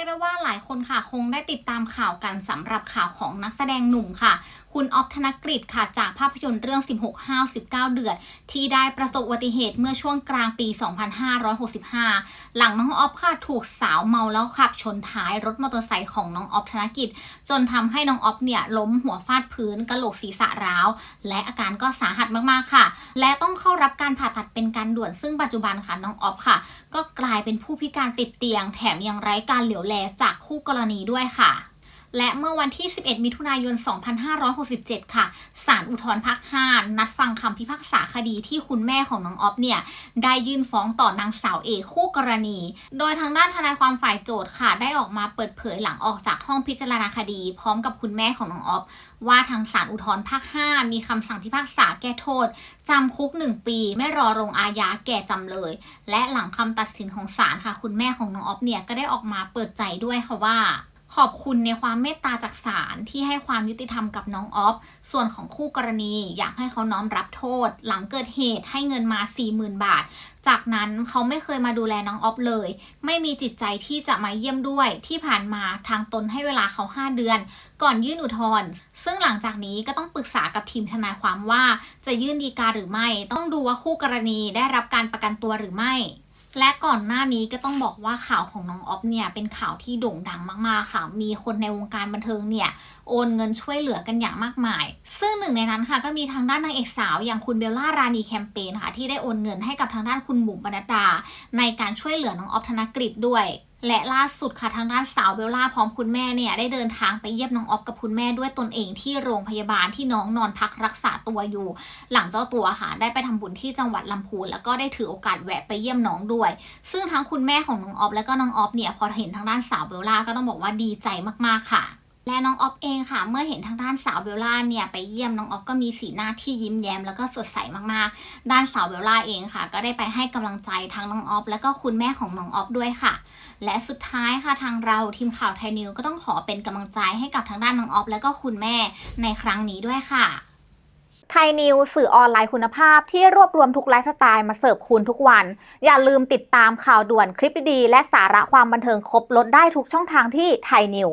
กได้ว่าหลายคนค่ะคงได้ติดตามข่าวกันสำหรับข่าวของนักแสดงหนุ่มค่ะ คุณออฟธนกฤษค่ะจากภาพยนตร์เรื่อง 16 5 19 เดือด ที่ได้ประสบอุบัติเหตุเมื่อช่วงกลางปี 2565 หลังน้องออฟค่ะถูกสาวเมาแล้วขับชนท้ายรถมอเตอร์ไซค์ของน้องออฟธนกิจ จนทำให้น้องออฟเนี่ยล้มหัวฟาดพื้นกระโหลกศีรษะร้าว และอาการก็สาหัสมากๆค่ะ และต้องเข้ารับการผ่าตัดเป็นการด่วนซึ่งปัจจุบันค่ะน้องออฟค่ะ ก็กลายเป็นผู้พิการติดเตียง แถมยังไร้การเหลียวแลจากคู่กรณีด้วยค่ะ และเมื่อวันที่ 11 มิถุนายน 2567 ค่ะศาลอุทธรภาค 5 นัดฟังคำพิพากษาคดีที่คุณแม่ของน้องออฟเนี่ย ได้ยื่นฟ้องต่อนางสาวเอคู่กรณี โดยทางด้านทนายความฝ่ายโจทย์ค่ะ ได้ออกมาเปิดเผยหลังออกจากห้องพิจารณาคดี พร้อมกับคุณแม่ของน้องออฟว่าทางศาลอุทธรภาค 5 มีคำสั่งพิพากษาแก้โทษจำคุก 1 ปี ไม่รอลงอาญาแก่จำเลย และหลังคำตัดสินของศาลค่ะ คุณแม่ของน้องออฟเนี่ยก็ได้ออกมาเปิดใจด้วยค่ะว่า ขอบคุณในความเมตตาจากศาลที่ให้ความยุติธรรมกับน้องออฟ ส่วนของคู่กรณีอยากให้เขาน้อมรับโทษ หลังเกิดเหตุให้เงินมา 40,000 บาท จากนั้นเขาไม่เคยมาดูแลน้องออฟเลย ไม่มีจิตใจที่จะมาเยี่ยมด้วย ที่ผ่านมาทางตนให้เวลาเขา 5 เดือน ก่อนยื่นอุทธรณ์ซึ่งหลังจากนี้ก็ต้องปรึกษากับทีมทนายความว่า จะยื่นดีกาหรือไม่ ต้องดูว่าคู่กรณีได้รับการประกันตัวหรือไม่ และก่อนหน้านี้ก็ต้องบอกว่าข่าวของน้องออฟเนี่ยเป็นข่าวที่โด่งดังมากๆค่ะ มีคนในวงการบันเทิงเนี่ยโอนเงินช่วยเหลือกันอย่างมากมาย ซึ่งหนึ่งในนั้นค่ะก็มีทางด้านนางเอกสาวอย่างคุณเบลล่ารานีแคมเปญค่ะที่ได้โอนเงินให้กับทางด้านคุณบุ๋มบรรดาในการช่วยเหลือน้องออฟธนกฤษด้วย และล่าสุดค่ะทางด้านสาวเบลล่าพร้อมคุณแม่เนี่ยได้เดินทางไปเยี่ยมน้องออฟกับคุณแม่ด้วยตนเองที่โรงพยาบาลที่น้องนอนพักรักษาตัวอยู่ หลังเจ้าตัวค่ะ ได้ไปทำบุญที่จังหวัดลำพูนแล้วก็ได้ถือโอกาสแวะไปเยี่ยมน้องด้วย ซึ่งทั้งคุณแม่ของน้องออฟและก็น้องออฟเนี่ยพอเห็นทางด้านสาวเบลล่าก็ต้องบอกว่าดีใจมากๆค่ะ และน้องออฟเองค่ะ เมื่อเห็นทางด้านสาวเบลล่าเนี่ยไปเยี่ยมน้องออฟก็มีสีหน้าที่ยิ้มแย้มแล้วก็สดใสมากๆ ด้านสาวเบลล่าเองค่ะ ก็ได้ไปให้กำลังใจทั้งน้องออฟแล้วก็คุณแม่ของน้องออฟด้วยค่ะ และสุดท้ายค่ะทางเราทีมข่าวไทยนิวก็ต้องขอเป็นกำลังใจให้กับทางด้านน้องออฟและก็คุณแม่ในครั้งนี้ด้วยค่ะไทยนิวสื่อออนไลน์คุณภาพที่รวบรวมทุกไลฟ์สไตล์มาเสิร์ฟคุณทุกวัน อย่าลืมติดตามข่าวด่วนคลิปดีๆและสาระความบันเทิงครบลดได้ทุกช่องทางที่ไทยนิว